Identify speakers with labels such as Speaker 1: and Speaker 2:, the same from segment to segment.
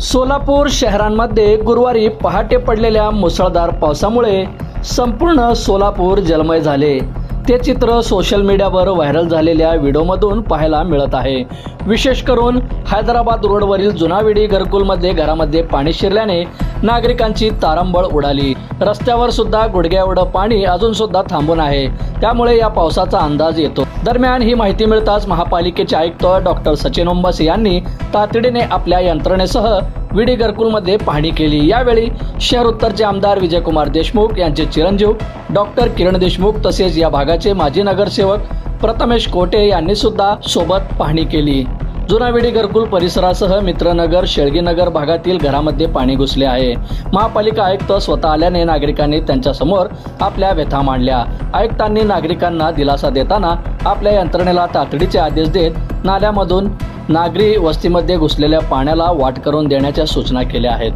Speaker 1: सोलापूर शहरांमध्ये गुरुवारी पहाटे पडलेल्या मुसळधार पावसामुळे संपूर्ण सोलापूर जलमय झाले. ते चित्र सोशल मीडियावर व्हायरल झालेल्या व्हिडिओमधून पाहायला मिळत आहे. विशेष करून हैदराबाद रोडवरील जुनाविडी घरकुलमध्ये घरामध्ये पाणी शिरल्याने नागरिकांची तारंबळ उडाली. रस्त्यावर सुद्धा गुडघ्याएवढं पाणी अजून सुद्धा थांबून आहे. त्यामुळे या पावसाचा अंदाज येतो. दरम्यान ही माहिती मिळताच महापालिकेचे आयुक्त डॉक्टर सचिन ओंबासे यांनी तातडीने आपल्या यंत्रणेसह विडी घरकुलमध्ये पाहणी केली. यावेळी शहर उत्तरचे आमदार विजयकुमार देशमुख यांचे चिरंजीव डॉक्टर किरण देशमुख तसेच या भागाचे माजी नगरसेवक प्रथमेश कोटे यांनी सुद्धा सोबत पाहणी केली. जुनाविडी घरकुल परिसरासह मित्रनगर शेळगीनगर भागातील घरामध्ये पाणी घुसले आहे. महापालिका आयुक्त स्वतः आल्याने नागरिकांनी त्यांच्यासमोर आपल्या व्यथा मांडल्या. आयुक्तांनी नागरिकांना दिलासा देताना आपल्या यंत्रणेला तातडीचे आदेश देत नाल्यामधून नागरी वस्तीमध्ये घुसलेल्या पाण्याला वाट करून देण्याच्या सूचना केल्या आहेत.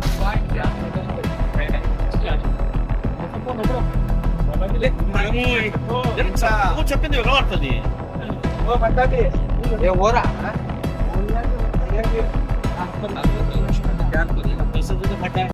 Speaker 2: 그